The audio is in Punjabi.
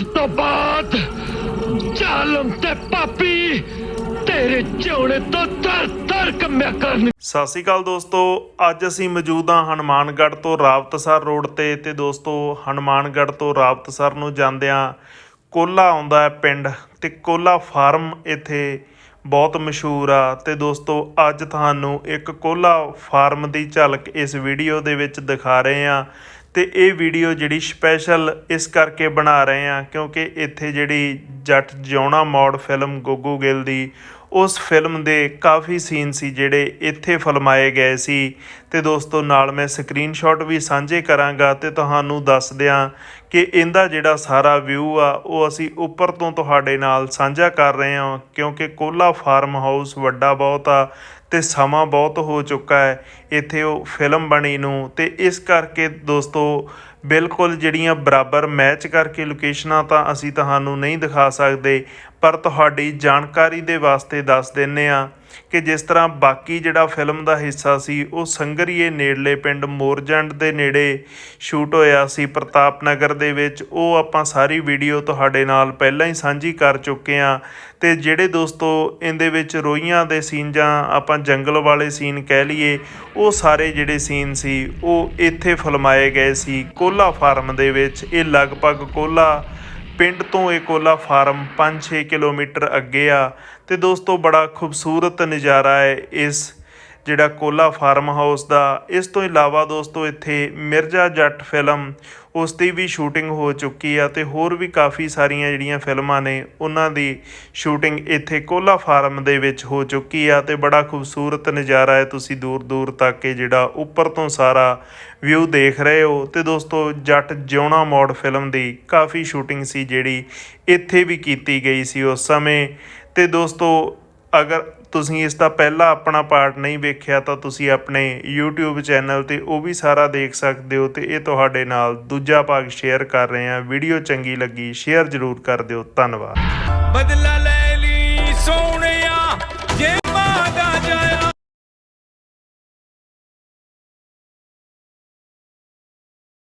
ਅੱਜ ਤੋਂ ਬਾਅਦ ਜ਼ਾਲਮ ਤੇ ਪਾਪੀ ਤੇਰੇ ਜਿਉਣੇ ਤੋਂ ਦਰ ਦਰ ਕੰਮਿਆ ਕਰਨ। ਸਤਿ ਸ਼੍ਰੀ ਅਕਾਲ ਦੋਸਤੋ, ਅੱਜ ਅਸੀਂ ਮੌਜੂਦ ਹਾਂ ਹਨੂਮਾਨਗੜ੍ਹ ਤੋਂ ਰਾਵਤਸਰ ਰੋਡ ਤੇ ਤੇ ਦੋਸਤੋ, ਹਨੂਮਾਨਗੜ੍ਹ ਤੋਂ ਰਾਵਤਸਰ ਨੂੰ ਜਾਂਦਿਆਂ ਕੋਲਾ ਆਉਂਦਾ ਹੈ ਪਿੰਡ ਤੇ ਕੋਲਾ ਫਾਰਮ ਇੱਥੇ ਬਹੁਤ ਮਸ਼ਹੂਰ ਆ। ਤੇ ਦੋਸਤੋ, ਅੱਜ ਤੁਹਾਨੂੰ ਇੱਕ ਕੋਲਾ ਫਾਰਮ ਦੀ ਝਲਕ ਇਸ ਵੀਡੀਓ ਦੇ ਵਿੱਚ ਦਿਖਾ ਰਹੇ ਹਾਂ। ਤੇ ਇਹ ਵੀਡੀਓ ਜਿਹੜੀ ਸਪੈਸ਼ਲ ਇਸ ਕਰਕੇ ਬਣਾ ਰਹੇ ਹਾਂ ਕਿਉਂਕਿ ਇੱਥੇ ਜਿਹੜੀ ਜੱਟ ਜਿਉਣਾ ਮੋੜ ਫਿਲਮ ਗੋਗੂ ਗਿੱਲ ਦੀ, ਉਸ ਫਿਲਮ ਦੇ ਕਾਫੀ ਸੀਨ ਸੀ ਜਿਹੜੇ ਇੱਥੇ ਫਿਲਮਾਏ ਗਏ ਸੀ। ਤੇ ਦੋਸਤੋ, ਨਾਲ ਮੈਂ ਸਕਰੀਨਸ਼ਾਟ ਵੀ ਸਾਂਝੇ ਕਰਾਂਗਾ ਤੇ ਤੁਹਾਨੂੰ ਦੱਸ ਦਿਆਂ ਕਿ ਇਹਦਾ ਜਿਹੜਾ ਸਾਰਾ ਵਿਊ ਆ, ਉਹ ਅਸੀਂ ਉੱਪਰ ਤੋਂ ਤੁਹਾਡੇ ਨਾਲ ਸਾਂਝਾ ਕਰ ਰਹੇ ਹਾਂ ਕਿਉਂਕਿ ਕੋਲਾ ਫਾਰਮ ਹਾਊਸ ਵੱਡਾ ਬਹੁਤ ਆ ਤੇ ਸਮਾਂ ਬਹੁਤ ਹੋ ਚੁੱਕਾ ਹੈ। ਇੱਥੇ ਉਹ ਫਿਲਮ ਬਣੀ ਨੂੰ ਤੇ ਇਸ ਕਰਕੇ ਦੋਸਤੋ, ਬਿਲਕੁਲ ਜਿਹੜੀਆਂ ਬਰਾਬਰ ਮੈਚ ਕਰਕੇ ਲੋਕੇਸ਼ਨਾਂ ਤਾਂ ਅਸੀਂ ਤੁਹਾਨੂੰ ਨਹੀਂ ਦਿਖਾ ਸਕਦੇ, ਪਰ ਤੁਹਾਡੀ ਜਾਣਕਾਰੀ ਦੇ ਵਾਸਤੇ ਦੱਸ ਦਿੰਨੇ ਆ ਕਿ ਜਿਸ ਤਰ੍ਹਾਂ ਬਾਕੀ ਜਿਹੜਾ ਫਿਲਮ ਦਾ ਹਿੱਸਾ ਸੀ, ਉਹ ਸੰਗਰੀਏ ਨੇੜਲੇ ਪਿੰਡ ਮੋਰਜੰਡ ਦੇ ਨੇੜੇ ਸ਼ੂਟ ਹੋਇਆ ਸੀ ਪ੍ਰਤਾਪ ਨਗਰ ਦੇ ਵਿੱਚ। ਉਹ ਆਪਾਂ ਸਾਰੀ ਵੀਡੀਓ ਤੁਹਾਡੇ ਨਾਲ ਪਹਿਲਾਂ ਹੀ ਸਾਂਝੀ ਕਰ ਚੁੱਕੇ ਆ ਤੇ ਜਿਹੜੇ ਦੋਸਤੋ ਇਹਦੇ ਵਿੱਚ ਰੋਈਆਂ ਦੇ ਸੀਨ ਜਾਂ ਆਪਾਂ ਜੰਗਲ ਵਾਲੇ ਸੀਨ ਕਹਿ ਲਈਏ, ਉਹ ਸਾਰੇ ਜਿਹੜੇ ਸੀਨ ਸੀ, ਉਹ ਇੱਥੇ ਫਿਲਮਾਏ ਗਏ ਸੀ ਕੋਲਾ ਫਾਰਮ ਦੇ ਵਿੱਚ। ਇਹ ਲਗਭਗ ਕੋਲਾ ਪਿੰਡ ਤੋਂ ਇਹ ਕੋਲਾ ਫਾਰਮ 5-6 ਕਿਲੋਮੀਟਰ ਅੱਗੇ ਆ ਤੇ ਦੋਸਤੋ ਬੜਾ ਖੂਬਸੂਰਤ ਨਜ਼ਾਰਾ ਹੈ ਇਸ ਜਿਹੜਾ ਕੋਲਾ ਫਾਰਮ ਹਾਊਸ ਦਾ, ਇਸ ਤੋਂ ਇਲਾਵਾ ਦੋਸਤੋ ਇੱਥੇ ਮਿਰਜ਼ਾ ਜੱਟ ਫਿਲਮ, ਉਸ ਦੀ ਵੀ ਸ਼ੂਟਿੰਗ ਹੋ ਚੁੱਕੀ ਆ ਤੇ ਹੋਰ ਵੀ ਕਾਫੀ ਸਾਰੀਆਂ ਜਿਹੜੀਆਂ ਫਿਲਮਾਂ ਨੇ, ਉਹਨਾਂ ਦੀ ਸ਼ੂਟਿੰਗ ਇੱਥੇ ਕੋਲਾ ਫਾਰਮ ਦੇ ਵਿੱਚ ਹੋ ਚੁੱਕੀ ਆ ਤੇ ਬੜਾ ਖੂਬਸੂਰਤ ਨਜ਼ਾਰਾ ਹੈ। ਤੁਸੀਂ ਦੂਰ ਦੂਰ ਤੱਕ ਇਹ ਜਿਹੜਾ ਉੱਪਰ ਤੋਂ ਸਾਰਾ ਵਿਊ ਦੇਖ ਰਹੇ ਹੋ ਤੇ ਦੋਸਤੋ ਜੱਟ ਜਿਉਣਾ ਮੋੜ ਫਿਲਮ ਦੀ ਕਾਫੀ ਸ਼ੂਟਿੰਗ ਸੀ ਜਿਹੜੀ ਇੱਥੇ ਵੀ ਕੀਤੀ ਗਈ ਸੀ ਉਸ ਸਮੇਂ। ਤੇ ਦੋਸਤੋ ਅਗਰ ਤੁਸੀਂ ਇਸ ਦਾ ਪਹਿਲਾ ਆਪਣਾ ਪਾਰਟ ਨਹੀਂ ਵੇਖਿਆ, ਤਾਂ ਤੁਸੀਂ ਆਪਣੇ YouTube ਚੈਨਲ ਤੇ ਉਹ ਵੀ ਸਾਰਾ ਦੇਖ ਸਕਦੇ ਹੋ ਤੇ ਇਹ ਤੁਹਾਡੇ ਨਾਲ ਦੂਜਾ ਭਾਗ ਸ਼ੇਅਰ ਕਰ ਰਹੇ ਹਾਂ। ਵੀਡੀਓ ਚੰਗੀ ਲੱਗੀ, ਸ਼ੇਅਰ ਜ਼ਰੂਰ ਕਰ ਦਿਓ। ਧੰਨਵਾਦ। ਬਦਲਾ